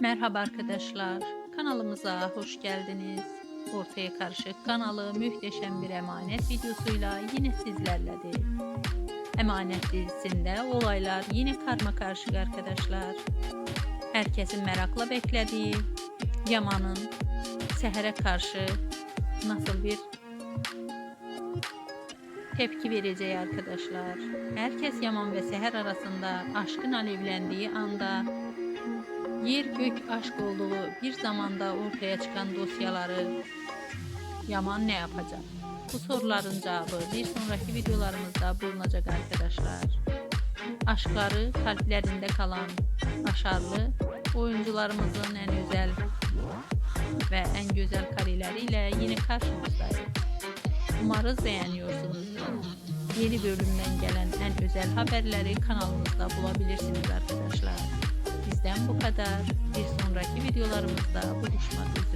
Merhaba arkadaşlar, kanalımıza hoş geldiniz. Ortaya Karışık kanalı muhteşem bir emanet videosuyla yine sizlerledir. Emanet dizisinde olaylar yine karma karışık arkadaşlar. Herkesin merakla beklediği Yaman'ın Seher'e karşı nasıl bir tepki vereceği arkadaşlar. Herkes Yaman ve Seher arasında aşkın alevlendiği anda yer gök aşk olduğu bir zamanda ortaya çıkan dosyaları Yaman ne yapacak? Bu soruların cevabı bir sonraki videolarımızda bulunacak arkadaşlar. Aşkları kalplerinde kalan başarılı oyuncularımızın en özel ve en güzel kareleriyle yine karşınızdayız. Umarız beğeniyorsunuzdur. Yeni bölümden gelen en özel haberleri kanalımızda bulabilirsiniz arkadaşlar. Bu kadar. Bir sonraki videolarımızda buluşmak üzere.